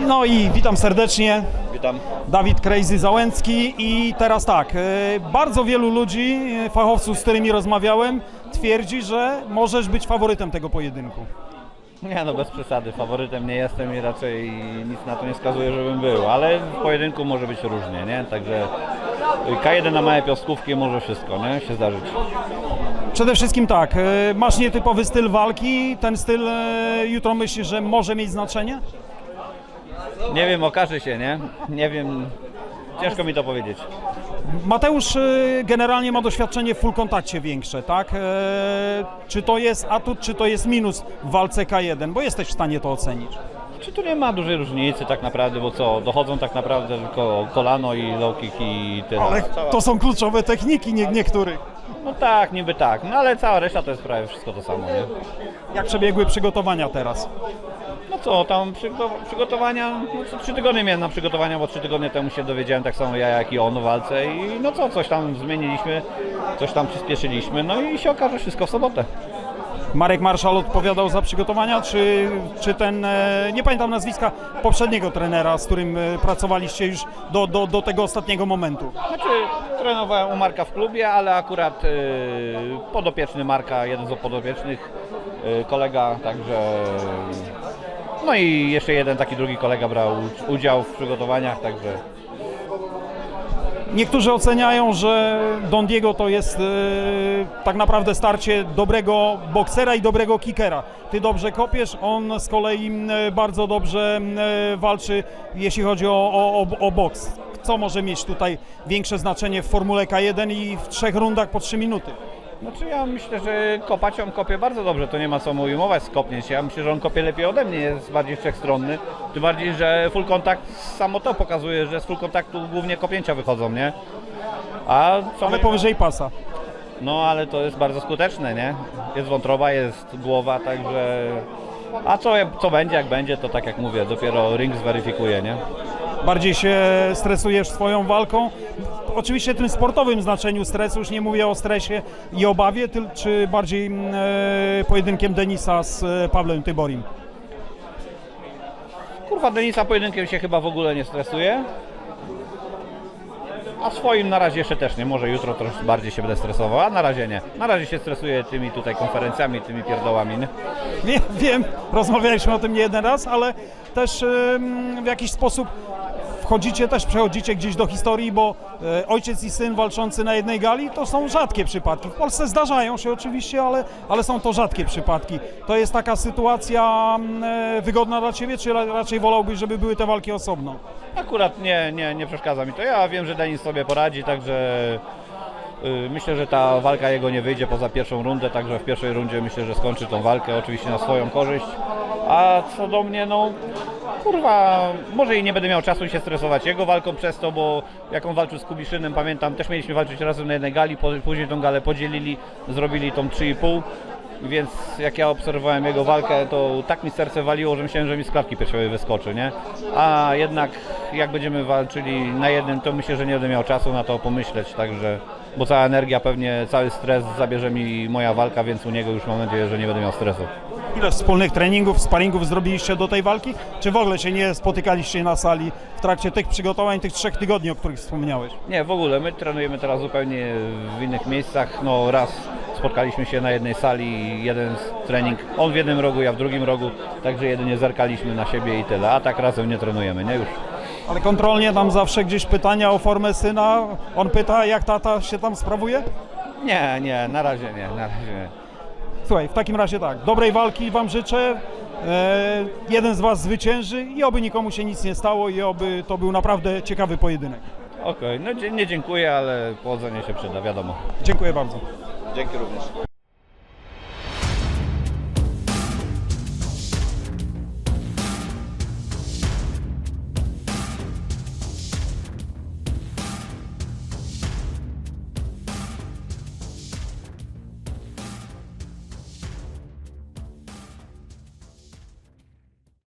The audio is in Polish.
No i witam serdecznie. Witam. Dawid Crazy Załęcki i teraz tak, e, bardzo wielu ludzi, e, fachowców, z którymi rozmawiałem, twierdzi, że możesz być faworytem tego pojedynku. Nie no, bez przesady. Faworytem nie jestem i raczej nic na to nie wskazuje, żebym był, ale w pojedynku może być różnie, nie? Także K1 na małe piaskówki może wszystko, nie? Się zdarzyć. Przede wszystkim tak, e, masz nietypowy styl walki, ten styl jutro myślisz, że może mieć znaczenie? Nie wiem, okaże się, nie? Nie wiem, ciężko mi to powiedzieć. Mateusz e, generalnie ma doświadczenie w full kontakcie większe, tak? E, Czy to jest atut, czy to jest minus w walce K1, bo jesteś w stanie to ocenić. Czy tu nie ma dużej różnicy tak naprawdę, bo co, dochodzą tak naprawdę tylko kolano i low kick i tyle. Ale to są kluczowe techniki nie, niektórych. No tak, niby tak, no ale cała reszta to jest prawie wszystko to samo, nie? Jak przebiegły przygotowania teraz? No co, tam przygo- przygotowania, no co trzy tygodnie miałem na przygotowania, bo trzy tygodnie temu się dowiedziałem tak samo ja jak i on o walce i no co, coś tam zmieniliśmy, coś tam przyspieszyliśmy, no i się okaże wszystko w sobotę. Marek Marszal odpowiadał za przygotowania, czy, czy ten, e, nie pamiętam nazwiska, poprzedniego trenera, z którym e, pracowaliście już do, do, do tego ostatniego momentu? Znaczy, trenowałem u Marka w klubie, ale akurat yy, podopieczny Marka, jeden z podopiecznych, yy, kolega, także... No i jeszcze jeden taki drugi kolega brał udział w przygotowaniach, także... Niektórzy oceniają, że Don Diego to jest e, tak naprawdę starcie dobrego boksera i dobrego kickera. Ty dobrze kopiesz, on z kolei e, bardzo dobrze e, walczy, jeśli chodzi o, o, o, boks. Co może mieć tutaj większe znaczenie w Formule K1 i w trzech rundach po 3 minuty? Znaczy ja myślę, że kopać on kopie bardzo dobrze, to nie ma co mu ujmować z kopnięć. Ja myślę, że on kopie lepiej ode mnie, jest bardziej wszechstronny. Tym bardziej, że full kontakt samo to pokazuje, że z full kontaktu głównie kopięcia wychodzą, nie? A co Ale powyżej pasa. No ale to jest bardzo skuteczne, nie? Jest wątroba, jest głowa, także... A co, co będzie, jak będzie, to tak jak mówię, dopiero ring zweryfikuje, nie? Bardziej się stresujesz swoją walką. Oczywiście tym sportowym znaczeniu stresu, już nie mówię o stresie i obawie, czy bardziej mm, e, pojedynkiem Denisa z e, Pawłem Tyborim. Kurwa, Denisa pojedynkiem się chyba w ogóle nie stresuje. A swoim na razie jeszcze też nie. Może jutro troszkę bardziej się będę stresował, a na razie nie. Na razie się stresuję tymi tutaj konferencjami, tymi pierdołami. Nie? Nie, wiem, rozmawialiśmy o tym nie jeden raz, ale też w jakiś sposób wchodzicie, też przechodzicie gdzieś do historii, bo e, ojciec i syn walczący na jednej gali to są rzadkie przypadki. W Polsce zdarzają się oczywiście, ale, ale są to rzadkie przypadki. To jest taka sytuacja mm, e, wygodna dla Ciebie, czy ra- raczej wolałbyś, żeby były te walki osobno? Akurat nie, nie, nie przeszkadza mi to. Ja wiem, że Denis sobie poradzi, także y, myślę, że ta walka jego nie wyjdzie poza pierwszą rundę, także w pierwszej rundzie myślę, że skończy tą walkę, oczywiście na swoją korzyść. A co do mnie, no kurwa, może i nie będę miał czasu się stresować jego walką przez to, bo jak on walczył z Kubiszynem, pamiętam, też mieliśmy walczyć razem na jednej gali, później tą galę podzielili, zrobili tą 3,5. Więc jak ja obserwowałem jego walkę, to tak mi serce waliło, że myślałem, że mi z klatki piersiowej wyskoczy, nie? A jednak jak będziemy walczyli na jednym, to myślę, że nie będę miał czasu na to pomyśleć, także... Bo cała energia, pewnie cały stres zabierze mi moja walka, więc u niego już mam nadzieję, że nie będę miał stresu. Ile wspólnych treningów, sparingów zrobiliście do tej walki? Czy w ogóle się nie spotykaliście na sali w trakcie tych przygotowań, tych trzech tygodni, o których wspomniałeś? Nie, w ogóle, my trenujemy teraz zupełnie w innych miejscach. No raz spotkaliśmy się na jednej sali, jeden trening, on w jednym rogu, ja w drugim rogu, także jedynie zerkaliśmy na siebie i tyle, a tak razem nie trenujemy, nie już. Ale kontrolnie tam zawsze gdzieś pytania o formę syna. On pyta, jak tata się tam sprawuje? Nie, nie, na razie nie, na razie nie. Słuchaj, w takim razie tak, dobrej walki Wam życzę. E, jeden z Was zwycięży i oby nikomu się nic nie stało i oby to był naprawdę ciekawy pojedynek. Okej, no dzie- nie dziękuję, ale powodzenie się przyda, wiadomo. Dziękuję bardzo. Dzięki również.